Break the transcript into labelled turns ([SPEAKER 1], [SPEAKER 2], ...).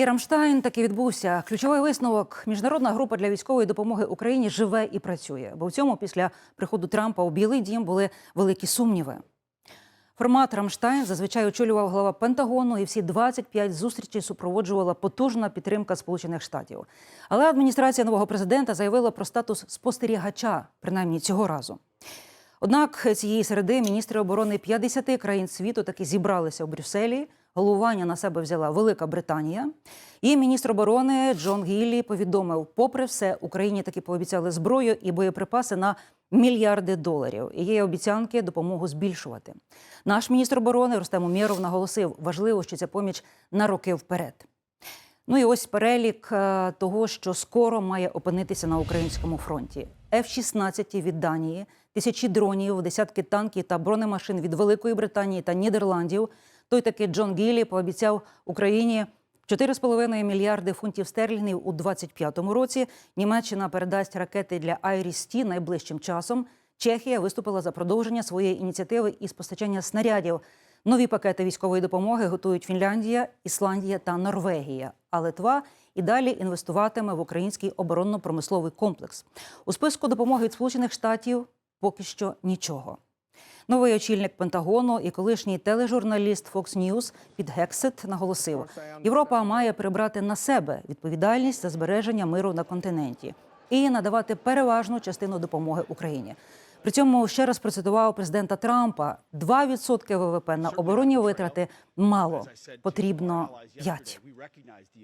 [SPEAKER 1] І Рамштайн таки відбувся. Ключовий висновок: міжнародна група для військової допомоги Україні живе і працює. Бо в цьому після приходу Трампа у Білий Дім були великі сумніви. Формат Рамштайн зазвичай очолював глава Пентагону, і всі 25 зустрічей супроводжувала потужна підтримка Сполучених Штатів. Але адміністрація нового президента заявила про статус спостерігача, принаймні цього разу. Однак цієї середи міністри оборони 50 країн світу таки зібралися у Брюсселі. Головування на себе взяла Велика Британія. І міністр оборони Джон Гіллі повідомив: попри все, Україні таки пообіцяли зброю і боєприпаси на мільярди доларів. І є обіцянки допомогу збільшувати. Наш міністр оборони Рустем Умєров наголосив, важливо, що ця поміч на роки вперед. Ну і ось перелік е, того, що скоро має опинитися на українському фронті: F-16 від Данії, тисячі дронів, десятки танків та бронемашин від Великої Британії та Нідерландів. Той таки Джон Гіллі пообіцяв Україні 4,5 мільярди фунтів стерлінгів у 2025 році. Німеччина передасть ракети для Айріс-Ті найближчим часом. Чехія виступила за продовження своєї ініціативи із постачання снарядів. Нові пакети військової допомоги готують Фінляндія, Ісландія та Норвегія. А Литва і далі інвестуватиме в український оборонно-промисловий комплекс. У списку допомоги від Сполучених Штатів поки що нічого. Новий очільник Пентагону і колишній тележурналіст Fox News Під Гексет наголосив: Європа має прибрати на себе відповідальність за збереження миру на континенті і надавати переважну частину допомоги Україні. При цьому ще раз процитував президента Трампа: 2% ВВП на оборонні витрати мало, потрібно 5%.